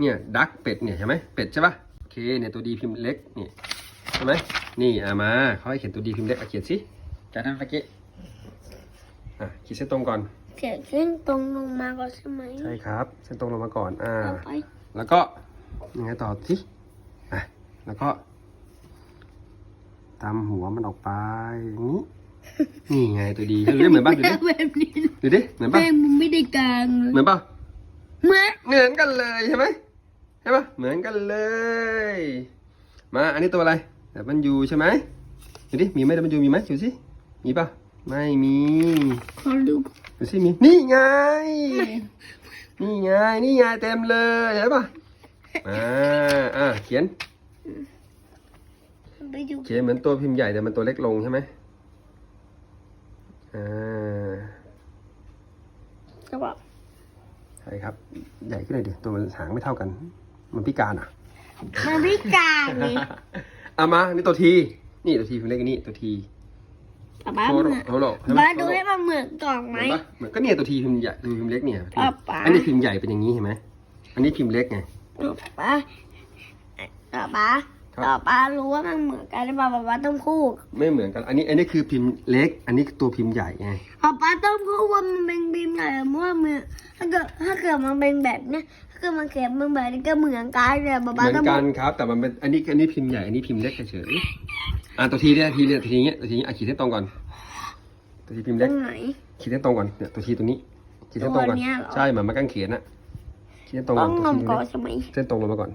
เนี่ยดักเป็ดเนี่ยใช่ไหมเป็ดใช่ปะโอเคเนี่ยตัวดีพิมพ์เล็กนี่ใช่ไหมนี่อะมาเขาให้เขียนตัวดีพิมพ์เล็กอะเขียนสิจากนั้นเมื่อกี้อะขีดเส้นตรงก่อนเขียนเส้นตรงลงมาก็ใช่ไหมใช่ครับ เส้นตรงลงมาก่อนอ่าต่อไปแล้วก็ยังไงต่อสิอะแล้วก็ตามหัวมันออกไปอย่างนี้นี่ไงตัวดีดูดิเหมือนป่ะดูดิแบบนี้ดูดิเหมือนป่ะแม่มันไม่ได้กลางเลยเหมือนป่ะเหมือนเหมือนกันเลยใช่ไหม ใช่ป่ะเหมือนกันเลย มา อันนี้ตัวอะไรแต่มันยูใช่ไหมดูดิมีไหมแต่มันยูมีไหมดูสิมีป่ะไม่มีขอดูดูสิมีนี่ไง นี่ไง นี่ไงเต็มเลยเห็นป่ะอ่าอ่าเขียน ไปดูเขียนเหมือนตัวพิมพ์ใหญ่แต่มันตัวเล็กลงใช่ไหมอ่าจะบอกใช่ครับ ใหญ่ขึ้นเลยดิตัวมันหางไม่เท่ากัน มันพิการอะ มันพิการไงเอามา นี่ตัวที นี่ตัวทีพิมพ์เล็กอันนี่ตัวทีป๊าป๊าโทเหรมือนโทรเห็นไหมป๊าดูให้มันเหมือนกล่องไหมเห็นปะเหมือนก็เนี่ยตัวทีพิมพ์ใหญ่ดูพิมพ์เล็กเนี่ยอะป๊าอันนี้พิมพ์ใหญ่เป็นอย่างนี้เห็นไหมอันนี้พิมพ์เล็กไงป๊าป๊าป๊าครับป๊าป๊ารู้ว่ามันเหมือนกันหรือเปล่าป๊าป๊าต้องพูด ไม่เหมือนกัน อันนี้ อันนี้คือพิมพ์เล็ก อันนี้ตัวพิมพ์ใหญ่ไงป๊าป๊าต้องพูดว่ามันเป็นพิมพ์ไหนเพราะว่ามันถ้าเกิดถ้าเกิดมันเป็นแบบเนี้ยถ้าเกิดมันเขียนมันแบบนี้ก็เหมือนกันเลยป๊าเหป๊ามือนต้องกัพูนดครับ แต่มันเป็นอันนี้อันนี้พิมพ์ใหญ่อันนี้พิมพ์เล็กเฉยๆอ่าตัวทีเนี่ยทีเนี่ยตัวทีเงี้ยตัวทีนี้อะขีดเส้นตรงก่อน ตัวทีพิมพ์ตรเล็กงไหน ขีดเส้นตรงก่อนเนี่ยตัวทีตัวนี้ขีดเส้นตรงก่อนตัวเนี้ยเหรอ ใช่เหมือนมากางเขนอะขีดเส้นตรงก่ต้ออนงตัวลงทีก่อนเล็กใช่ไหมเส้นตรงลงมาก่อน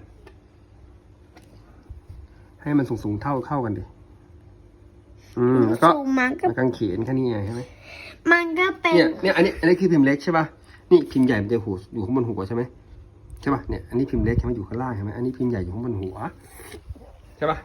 ให้มันสูงๆเท่าเข้ากันดิอืมแล้วก็สูงมันก็มากางเขนแค่นี้ไงใช่ไหมมันก็เป็นเนี่ยเนี่ยอันนี้อันนี้คือพิมพ์เล็กใช่ป่ะนี่พิมพ์ใหญ่มันจะหัวอยู่ข้างบนหัวใช่ไหม ใช่ป่ะเนี่ยอันนี้พิมพ์เล็กใช่ไหมอยู่ข้างล่างใช่ไหมอันนี้พิมพ์ใหญ่อยู่ข้างบนหัวใช่ป่ะ